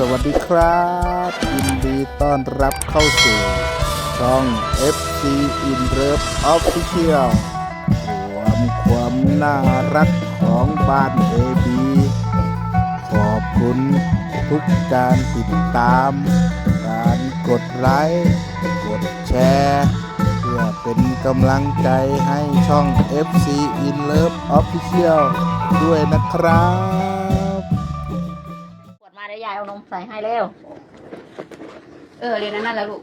สวัสดีครับ ยินดีต้อนรับเข้าสู่ช่อง FC In Love Official รวมความน่ารักของบ้าน AB ขอบคุณทุกการติดตาม การกดไลค์กดแชร์เพื่อเป็นกำลังใจให้ช่อง FC In Love Official ด้วยนะครับ นมใส่ให้เร็ว เออเรียนนั้นแหละลูก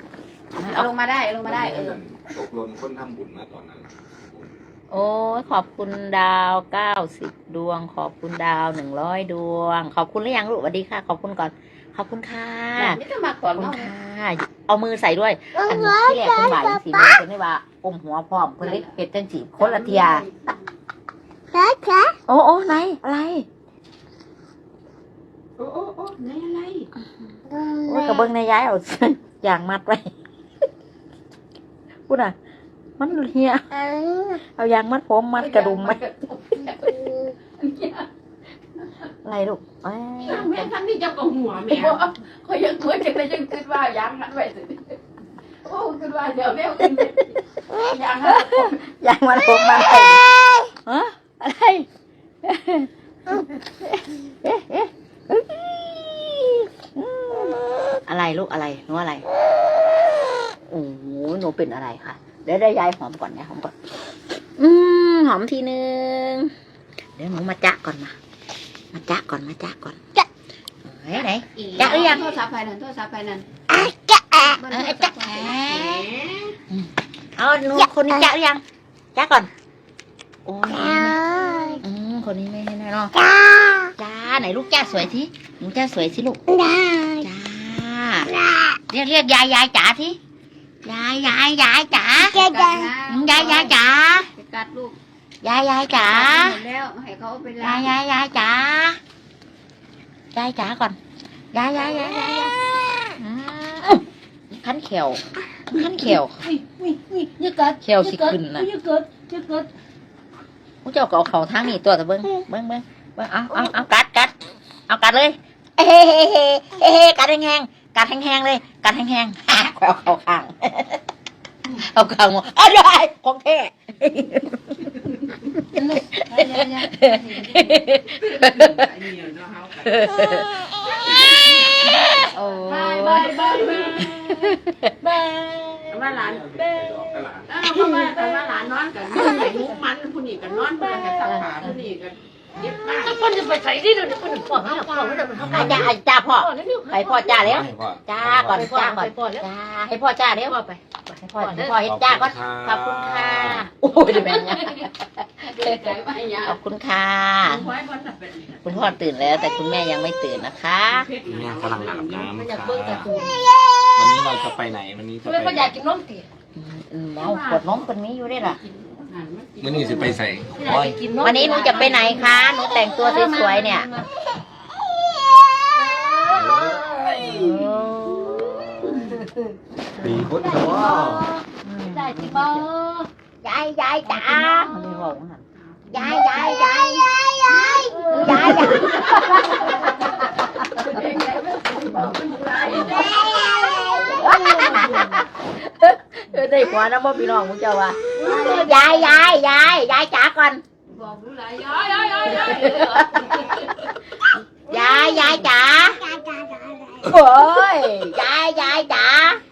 เอาลงมาได้เอาลงมาได้เออตกหล่นคนทำบุญมาตอนนั้น โอ้ยขอบคุณดาวเก้าสิบดวง ขอบคุณดาวหนึ่งร้อยดวง ขอบคุณหรือยังลูกสวัสดีค่ะ ขอบคุณก่อน ขอบคุณค่ะนี่จะมาขก่ออนบคุณเนาะค่ะเอามือใส่ด้วย อันนี้ที่แรกคนบ่ายสีมือคนไม่ว่าอมหัวพร้อมคนเล็กเห็ดจังจีบคนละเทียโอ้โอ้ไหนอะไรโอ้โอ้โอ้ไหนอะไรโอ้ยกระเบื้องในย้ายเอาอย่างมัดไว้พูดอะ มันเฮียเอายางมัดผมมัดกระดุมไหมอะไรลูกเอ้ยแม่ท่านนี่จ้าก็หัวแม่เขายังหัวจังเลยยังคิดว่ายังหันไว้สิโอ้คิดว่าเดี๋ยวแม่ยังหันยางมัดผมมาอะไรฮะอะไรอะ ไรลูกอะไรหนูอะไรโอ้โหหนูเป็นอะไรคะเดี๋ยวได้ยายหอมก่อนยายหอมก่อน อืมหอมทีนึง เดี๋ยวหนูมาจ๊ะก่อนมา มาจ๊ะก่อนมาจ๊ะก่อนจ๊ะไหนไหนจ๊ะหรือยังโทรศัพท์ไปนั่นโทรศัพท์ไปนั่นเออจ๊ะแหมเอาหนูคนนี้จ๊ะหรือยังจ๊ะก่อน โอ้ยอืม คนนี้ไม่ให้แน่นอนจ้าจ้าไหนลูกจ้าสวยสิหนูจ้าสวยสิลูกจ้าเรียกเรียกยายยายจ๋าสิยายยายยายจ๋ากัดนะอืมยายยายจ๋าไปกัดลูกยายยายจ๋าหมดแล้วให้เขาไปยาล้ายงยายยายจ๋ายายจ๋าก่อนยายยายยายยายยายอืมขั้นเขียวขั้นเขียวอย่ากัดเขียวสิขึ้นน่ะ อย่ากัดอย่ากัดผู้เจ้าก็เอาเขาทางนี้ตัวแต่เบิ้งเบิ้งเบิ้งเบิ้งเอาเอาเอากัดกัดเอากัดเลยเฮ้เฮ้เฮ้เฮ้เฮ้กัดแห้งๆกัดแห้งๆเลย กัดแห้งๆฮ่าเอาเขาข้างเอาข้างมาเอาได้ของแท้ โอ้บายบายบายบายว่าหลานเออเพราะว่าแต่ว่าหลานนอนกันนอนมุกมันผู้นี้กันนอนเพื่อนกันสักขาผู้นี้กัน เย็บผ้าคนจะไปใส่ที่เดี๋ยวนี้คนพ่อเขาพ่อเขาจะเป็นเขาอะจ้าจ้าพ่อพ่อนี่นี่ให้พ่อจ้าแล้ว ให้พ่อจ้าก่อนจ้าก่อนจ้าให้พ่อจ้าแล้วพ่อไปให้พ่อให้พ่อเฮ็ดจ้าก่อนขอบคุณค่ะโอ้ยเดี๋ยวแม่เนี่ยเด็กใจไปยาขอบคุณค่ะคุณพ่อตื่นแล้ว แต่คุณแม่ยังไม่ตื่นนะคะแม่กำลังอาบน้ำค่ะวันนี้เราจะไปไหนวันนี้จะทำไปไมเขาอยากกินนมตีอืมอืมเอาขวดนมคนนี้อยู่ได้วยล่ะ วันนี้จะไปใส่อยากกินนมวันนี้หนูจะไปไหนคะหนูแต่งตัวสวยๆเนี่ยปีพุทธวะได้จิบ่ยายยายจ๋าไม่บอกว่ายายยายยายยายยายยายยายได้หัวนะบ่พี่น้องมึงเจ้าว่า ยายยายยายยายจ๋าก่อน บอกรู้ไรย้อยย้อยย้อยย้อยยายยายจ๋าโอ้ยยายยายจ๋า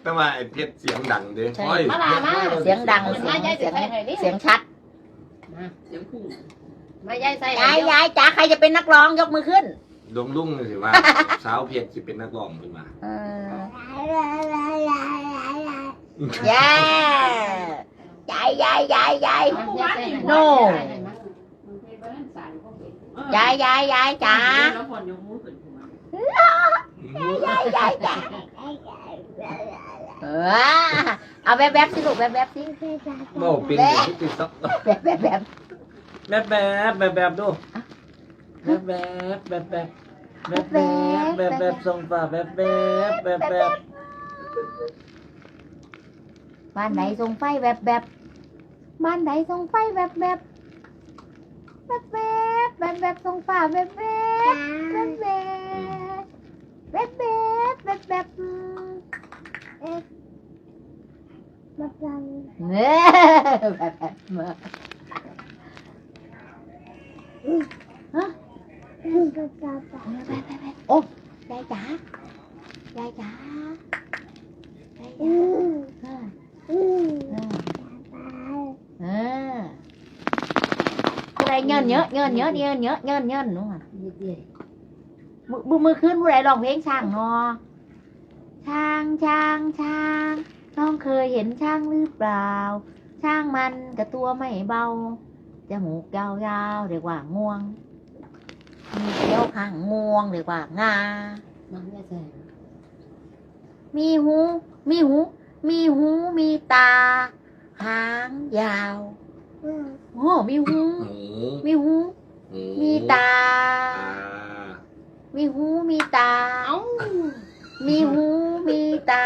แต่ว่าไอ้เพชรเสียงดังเด้โอ้ยมาลามาเสียงดังเสียงเสียงเสียงชัดเสียงคู่มายายใส่ยายยายจ๋าใครจะเป็นนักร้องยกมือขึ้นดงลุ่งเลยสิว่า สาวเพชรสิเป็นนักร้องขึ้นมาเออยา ยยายยายยายโน่ยายยายยายจ๋าแล้วคนยกมือขึ้นหัวยายยายจ๋าเออเอาแบบแบบสิลูกแบบแบบสิโม่เป็นอย่างที่ติดต๊อกแบบแบบแบบแบบแบบแบบแบบดูแบบแบบแบบแบบแบบแบบแบบแบบทรงฝ่าแบบแบบแบบแบบบ้านไหนส่งไฟแบบแบบบ้านไหนส่งไฟแบบแบบ Bàn tay dùng phay vẹp vẹp. Vẹp vẹp Vẹp vẹp dùng phả vẹp vẹp. Vẹp vẹp. Vẹp vẹp Vẹp vẹp. Vẹp vẹp Vẹp vẹp Hả? Ô, đại trả Đại trả Đại trả บบเน่แบบแบบมาฮะโอ้ยายจ๋ายายจ๋ายายจ๋าเออเออผู้เงินเยอะเงินเยอะเงินเยอะเงินเงินนู่นมือมือมือขึ้นผู้ใดร้องเพลงช่างนาะช่างช่างช่างน้องเคยเห็นช้างหรือเปล่าช้างมันกับตัวไม่เบาจะหมูกยาวๆเรียกว่างวง มีเขี้ยวข้างงวงเรียกว่างามีหู มีหู มีหู มีตา หางยาวโอ้มีหู หูมีหู หูมีตาตามีหู มีตามีหู มีตา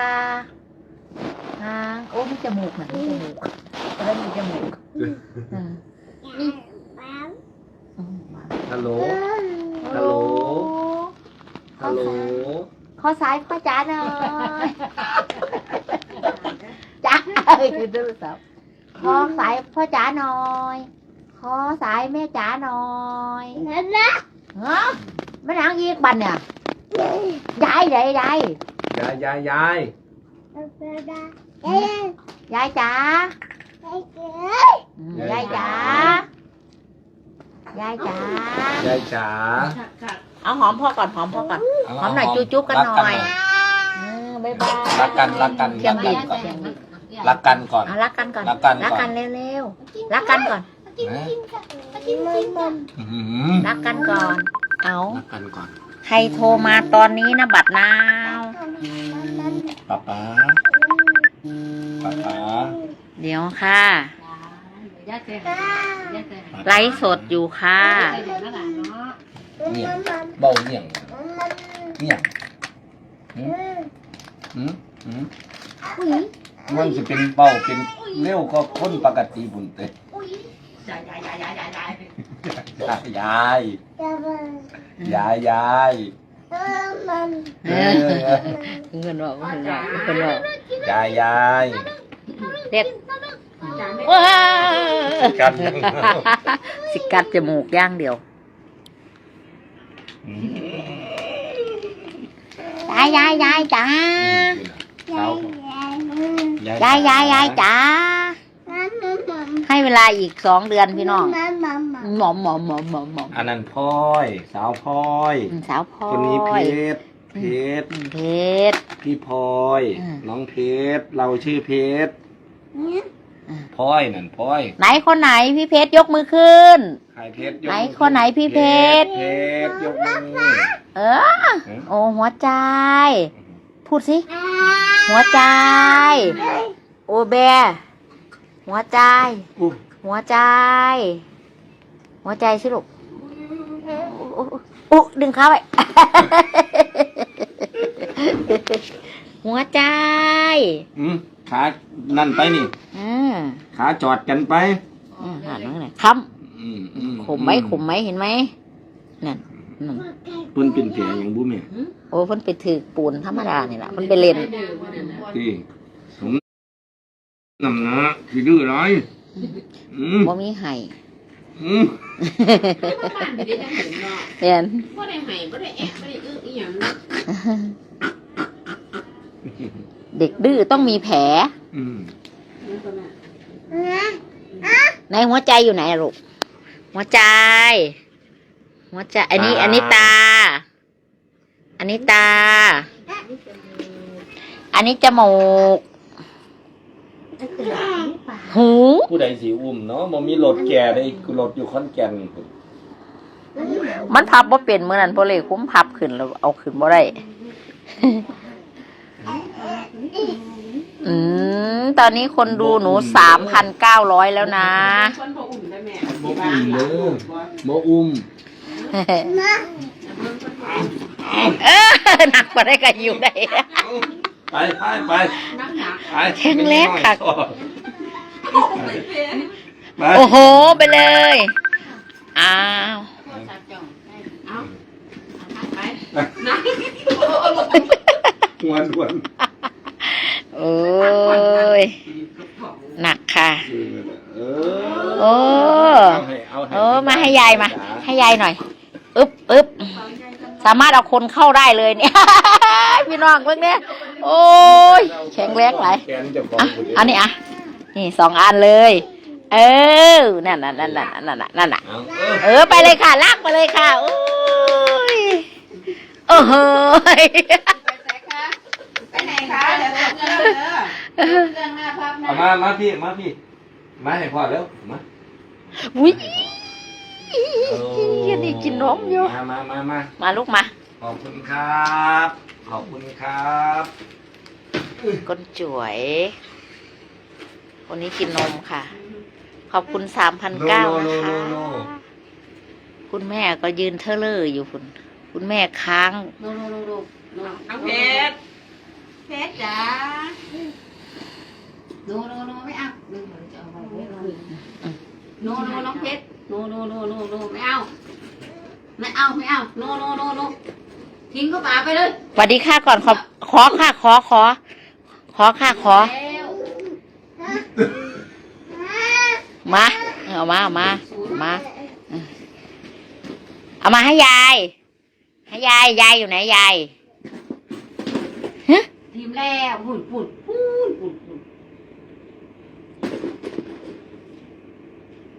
หาง โอ้ มีจมูกนะมีจมูกแล้วมีจมูกอ่านี่อืมฮัลโหล ฮัฮัลลโหโหลลฮัลโหลขอสายพ่อจ๋าหน่อยจ๋าเอ้ยคือโทรศัพท์ขอสายพ่อจ๋าหน่อย ขอสายแม่จ๋าหน่อยฮะไม่นางอีกบันเนี่ยยายใดใดยายยายยายยายจ๋าอืมยายจ๋ายายจ๋ายายจ๋าเอาหอมพ่อก่อนหอมพ่อก่อนหอมหน่อยจุ๊บๆกันหน่อยเออบ๊ายบายรักกันรักกันเสียงรัดีกกันก่อนเสียงดี รักกันก่อนเอารักกันก่อนรักกันก่อนรักกันเร็วๆรักกันก่อนนะอื้อหือรักกันก่อน เอารักกันก่อนใครโทรมาตอนนี้นะบัดนาวป๊าป๊าป๊าป๊าเดี๋ยวค่ะยาเซ่ยาเซ่ไลฟ์สดอยู่ค่ะ เดี๋ยวนั่นแหละเนาะเนี่ยเบาเนี่ยงเนี่ยงหืมหืมหืม มันจะเป็นเบาเป็นเร็วก็คนปกติบุญเตะยายยายยายยายยายยายยายยายยายเอเอออเงินบอกเงินบอกเงินบอกยายยายเด็ดยายไม่ว้ากันสิกัดจมูกย่างเดียวยายยายยายจ๋าสาว ยายยายยายจ๋าให้เวลาอีกสองเดือนพี่น้องหมอมหมอมหมอมหมอมหมอมอันนั้นพลอย สาวพลอยอืมสาวพลอยคนนี้เพชรเพชรเพชรพี่พลอยอืมน้องเพชรเราชื่อเพชรพลอยนั่นพลอย ไหนคนไหนพี่เพชรยกมือขึ้นใครเพชรยกไหนมือคนไหนพี่เพชรเพชรยกมือเออโอ้หัวใจ พูดสิ หัวใจ โอแบหัวใจอุ๊ยหัวใจ หัวใจสิลูกอุ๊อุ๊อุ๊ดึงขาไว้หัวใจอืมขานั่นไปนี่อืมขาจอดกันไปอืมหันมาไหนคอืมอืำขมไหมขมไหมเห็นไหมนั่น นั่นเพิ่นเป็นแผลอย่างบุ้มเนี่ยโอ้เพิ่นไปถือปูนธรรมดานี่แหละมันไปเล่นที่สมนำหนะที่ดื้อไรอืมบ่มีไห้อืมบ้านไม่ได้จะเห็นเนาะเรียนบ่ได้ให้บ่ได้แอะบ่ได้อื้ออีหยังเนาะเด็กดื้อต้องมีแผลอืมนั่นก็น่ะในหัวใจอยู่ไหนอะลูกหัวใจ หัวใจ อันนี้ อันนี้ตา อันนี้ตา อันนี้จมูก หู ผู้ใดสีอุ้มเนาะบ่มีรถแก่ได้คือรถอยู่ขอนแก่นมันพับบ่เป็นเมื่อนั้นพอเลยคุ้มพับขึ้นแล้วเอาขึ้นบ่ได้ อืม ตอนนี้คนดูหนูสามพันเก้าร้อยแล้วนะคนบ่อุ่นได้แม่บ่อุ้มเด้อบ่อุ้ม เออหนักกว่าได้ก็อยู่ได้ไปไปไปนักหนักไปแข็งแรงค่ะไปโอ้โห ไปเลย อ้าวโทรศัพท์จ้องเอาเอาไปนะหัวด่วนโอ้ย หนักค่ะเอโอ้เอาให้เอาให้โอ้มาให้ยายมา ให้ยายหน่อย อึ๊บอึ๊บสามารถเอาคนเข้าได้เลยเนี่ยพี่น้องเพิ่งเนี่ยโอ้ยแข็งแรงหลายแขนเจะฟ้าอะของอันนี้อะนี่สองอันเลย เออนั่นน่ะนั่นน่ะนั่นน่ะนั่นน่ะเอาเออเออไปเลยค่ะลากไปเลยค่ะโอ้ยโอ้โหยไปไหนคะเดี๋ยวเดี๋ยวเดี๋ยวเรื่องหน้าภาพหน้าเอามามาพี่มาพี่มาให้พ่อแล้วมาอุ้ยโอ้ นี่กินนมอยู่ มามามามามาลูกมา ขอบคุณครับ ขอบคุณครับก้นจ๋วยคนนี้กินนมค่ะ ขอบคุณสามพันเก้านะคะ คุณแม่ก็ยืนเทเลอร์อยู่คุณ คุณแม่ค้างดูดูดูดูดูน้องเพชรเพชรจ๋าดูดูดูไม่เอาดูเหมือนจะเอาไว้ดูโนโนน้องเพชร โนโนโนโนโนไม่เอา ไม่เอาไม่เอาโนโนโนโนทิ้งเข้าป่าไปเลยสวัสดีค่ะก่อนขอขอค่ะขอขอ ขอค่ะขอ แล้วมา เอามาเอามาเอามาเอามาให้ยาย ให้ยายยายอยู่ไหนยายทีมแล้วปุ่นปุ่นปุ่นปุ่นปุ่น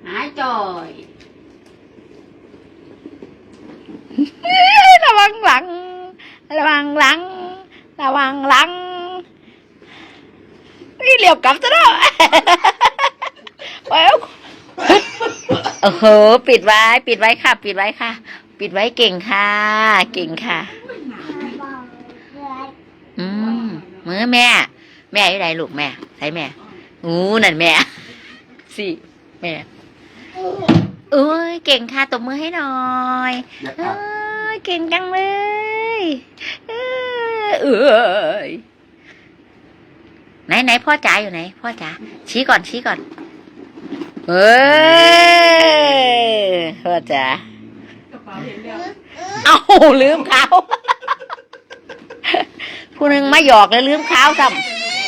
หาย จ่อยระวังหลัง ระวังหลัง ระวังหลังนี่เหลียวกลับซะแล้วว้าวโอ้โห ปิดไว้ ปิดไว้ค่ะ ปิดไว้ค่ะ ปิดไว้เก่งค่ะ เก่งค่ะ อืมมือแม่ แม่อยู่ไหนลูกแม่ ใส่แม่อู้นั่นแม่ สิ แม่ เอ้ยเก่งค่ะตบมือให้หน่อยอยากเอ้กลับยเก่งจังเลยเอ้ยเอ้ยไหนไหนพ่อจ๋าอยู่ไหน พ่อจ๋าชี้ก่อนชี้ก่อนเอ้ยพ่อจ๋าเอ้าลืมเขาผู้หนึ่งมาหยอกแล้วลืมเขาซ้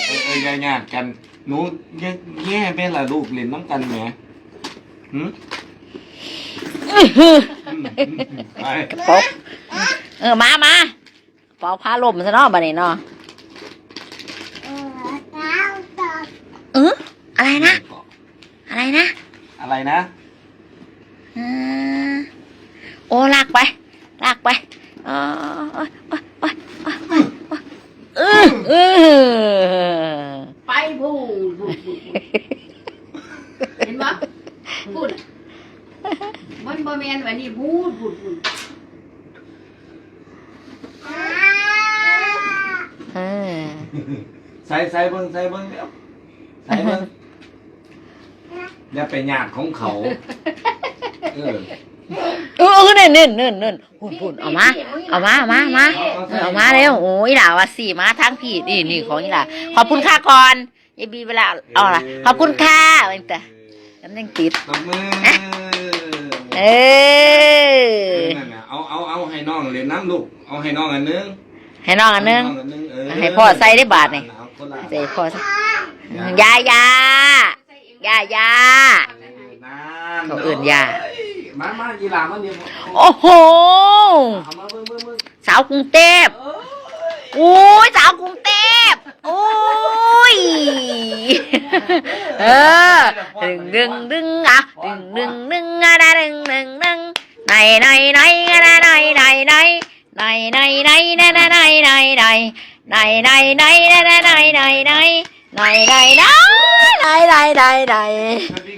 เออเออญาติกันหนูแย่แย่เป็นล่ะลูกเล่นน้ำกันแหม หืมำอื้อหืออืมอืมไปกระปกเออมามาเป่าผ้าลมซะเนาะบัดนี้เนาะเอออะไรนะ อะไรนะ อะไรนะ เออโอ้ลากไปลากไปเออเออเออ ไปพูดพูดพูดพูดเห็นปะพูดมันบอแมนวันนี้พูดพูดพูด เออ ใส่ใส่เบิ้งใส่เบิ้งเดี๋ยวใส่เบิ้ง อย่าไปหยาดของเขาเออเออเน่นเน่นเน่นเน่นหุ่นหุ่นเอามาเอามาเอามาเอามาเออเอามาเร็วโอ้ยหล่าว่าสี่มาทั้งพี่นี่นี่ของนี่ล่ะขอบคุณค่าก่อนยายบีเวลาเอาล่ะขอบคุณค่าเองแต่น้ำยังติดตบมือเอเออนั่นน่ะเอาเอาเอาให้น้องเรียนน้ำลูกเอาให้น้องอันนึงให้น้องอันนึงให้น้อันนึงเออให้พ่อใส่ได้บาทนี่เอาคนละใส่พ่อใส่ยายายายา นั่นเขาเอื่นยาเอ้ยมามายีหลามันเดียวโอ้โห เอามาเบิ่งเบิ่งเบิ่งสาวกรุงเทพเอ้ยโอ้ยสาวกรุงเทพโอ้ย เออดึงดึงดึงอะดึงดึงดึงอะนะดึงดึงดึงไหนไหนไหนอะนะไหนไหนไหนไหนไหนไหนนะนะไหนไหนไหนไหนไหนไหนนะนะไหนไหนไหนไหนไหนไหนไหนไหนไหนไหนวิ่งเดี๋ยวเอาเอาว้าวว้าวว้าวว้าวว้าวว้าวว้าวว้าวว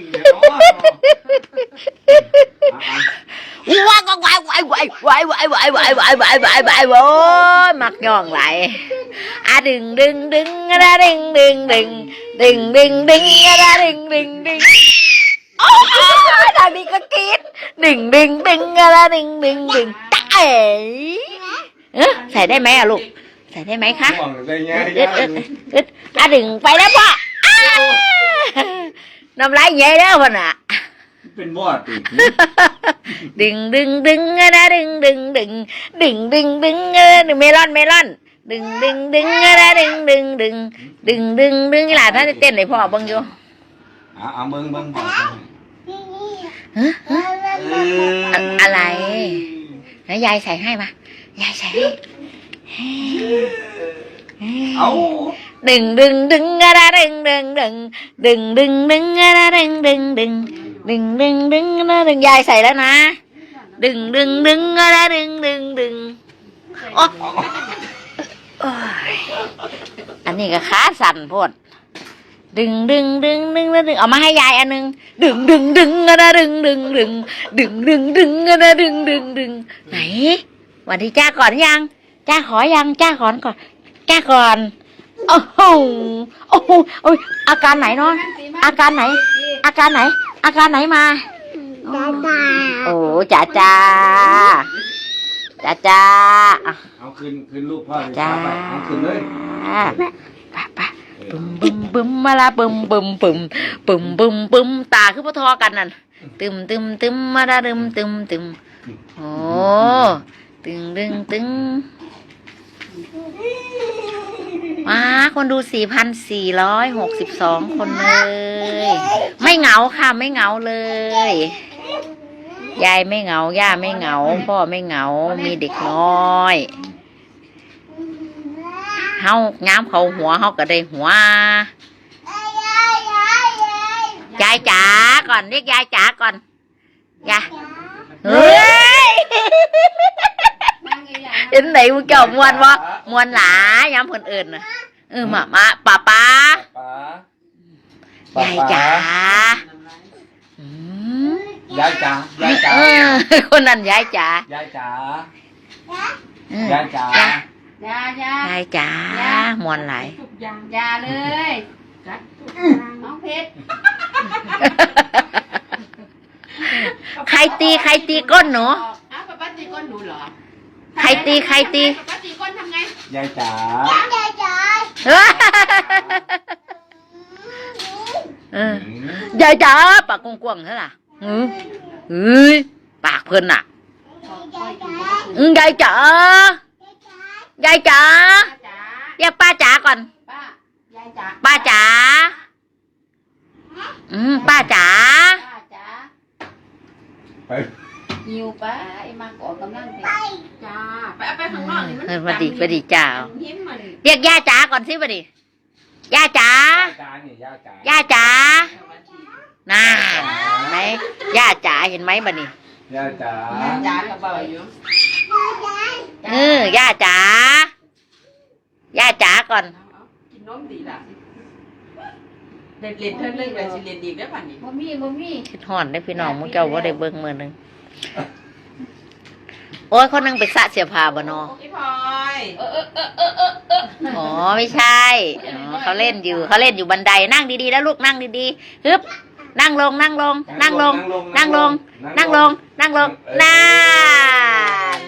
้าวว้าวว้าวว้าวว้าวโอ้ยมักย่องไหลอะดึงดึงดึงอะนะดึงดึงดึงดึงดึงดึงอะนะดึงดึงดึงโอ้ยทางนี้ก็กรีดดึงดึงดึงอะไรดึงดึงดึงตาเอ๋เอ๊ะใส่ไน้ำลายใหญ่แล้วพ่อน่ะ เป็นบอดอีกดึงดึงดึงอะนะดึงดึงดึงดึงดึงดึงเออเมลอนเมลอน ดึงดึงดึงอะไรดึงดึงดึงดึงดึงดึงนี่ล่ะถ้าได้เต้นให้พ่อเบิ่งอยู่เอาเอาเบิ่งเบิ่งบอกฮะฮะอะอะไรแล้วยายใส่ให้มายายใส่ให้เอา ดึงดึงดึงอะดึงดึงดึงดึงดึงดึงอะดึงดึงดึงดึงดึงดึงอะดึงยายใส่แล้วนะ ดึงดึงดึงอะดึงดึงดึงโอ๊ะโอ้ยอันนี้ก็ขาสั่นพดดึงดึงดึงดึงแล้วดึงเอามาให้ยายอันหนึงดึงดึงดึงอะดึงดึงดึงดึงดึงดึงอะดึงดึงดึงไหนวันที่จ้าก่อนยังจ้าขอยังจ้าขอนก่อนจ้าก่อน โอ้โหโอ้โหโอ้ยอาการไหนเนาะอาการไหน อาการไหน อาการไหนมาโอ้จ้าจ้าจ้าจ้าอะเอาคืนคืนลูกพ่อเลยจ้าไปเอาคืนเลยไปไปบึมบึมบึมมาละบึมบึมบึมบึมบึมบึมตาคือพอทอกันนั่นตึมตึมตึมมาละตึมตึมตึมโอ้ตึงตึงตึง มาคนดูสี่พันสี่ร้อยหกสิบสองคนเลย ไม่เหงาค่ะ ไม่เหงาเลย ยายไม่เหงา ย่าไม่เหงา พ่อไม่เหงา มีเด็กน้อย เฮาง้ามเขาหัว เฮาก็ได้หัวยายจ๋าก่อน เรียกยายจ๋าก่อน ยายเฮ้ย เห็นไหนมึงเจ้ามวนวะมวนหลาย้ำคนอื่นน่ะเออมามาป้าป้าป๋ายายจ๋าอืมยายจ๋ายายจ๋าเออคนนั้นยายจ๋ายายจ๋าเออยายจ๋ายายายายจ๋ามวนหลายทุกอย่างยาเลยกัดทุกอย่างน้องเพชรใครตีใครตีก้นหนู ใครตีใครตีป้าป้าตีก้นทำไงยายจ๋าเออยายจ๋าปากกว้างๆเท่าล่ะอือเอ้ยปากเพิ่นน่ะอือยายจ๋ายายจ๋าป้าจ๋าเรียกป้าจ๋าก่อน ป้ายายจ๋าป้าจ๋าอืมป้าจ๋า ป้าจ๋า ไป หิวป้าไอ้มากออกกำลังเพชรจ้าไปเอาไปข้างนอกนี่มันเออมาดิมาดิจ้า หิมมันเรียกย่าจ๋าก่อนสิมาดิย่าจ๋ายายจ๋านี่ยายจ๋าย่าจ๋าน่าไหมย่าจ๋าเห็นไหมบัดนี้ยายจ๋าจ้ากับเบาอยู่เออย่าจ๋าย่าจ๋าก่อนเอาเอากินนมดีล่ะเด็ดเล่นเพิ่นเล่นไปสิเล่นดีได้ป่ะนี่บ่มีบ่มีคิดฮอนได้อพี่น้องมึงเจ้าว่าได้เบิ่งมือหนึง โอ้ยคนนึงไปสระเสียผ้าบ่นอพี่พลอยอ๋อไม่ใช่อ๋อเขาเล่นอยู่เขาเล่นอยู่บันไดนั่งดีๆแล้วลูกนั่งดีๆฮึบนั่งลงนั่งลง นั่งลง นั่งลง นั่งลง นั่งลงน่า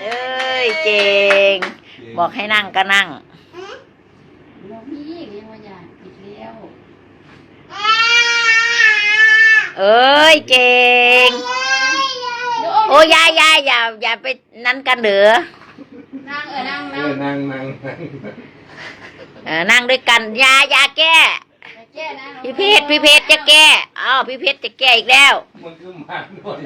เอ้ยเก่งบอกให้นั่งก็นั่งบ่มีเรียกว่ายายผิดแล้วเอ้ยเก่ง โอ้ยายยายอย่าอย่าไปนั้นกันเด้อนั่งเออนั่งเอนั่งอนั่งนั่งนั่งเออนั่งด้วยกันอยาอยาแก้อย่าแก้นะน้องพี่เพชรพี่เพชรจะแก้อ้าวพี่เพชรจะแก้อีกแล้ว มันคือหมาหน่อย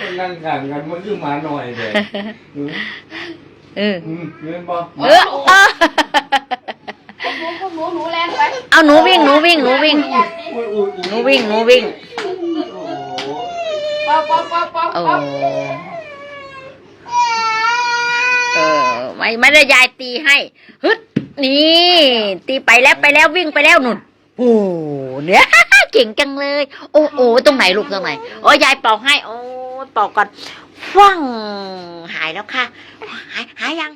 มันนั่งข้างกันมันคือหมาหน่อยเลยอืมเอออืมเงินบ่เออเออหนูหนูหนูแรงไปเอาหนูวิ่งหนูวิ่งหนูวิ่ง อุ้ยอุ้ยอุ้ยหนูวิ่งหนูวิ่ง โอ้โห ป๊อปป๊อปป๊อปป๊อป โอ้ป๊อเออไม่ไม่ได้ยายตีให้ฮึดนี่ ตีไปแล้วไปแล้ววิ่งไปแล้วนุ่นโอ้เนี่ยเก่งจังเลย โอ้โอ้ตรงไหนลูกตรงไหนโอ้ยายเป่าให้ โอ้เป่าก่อนฟังหายแล้วค่ะ หายหายยัง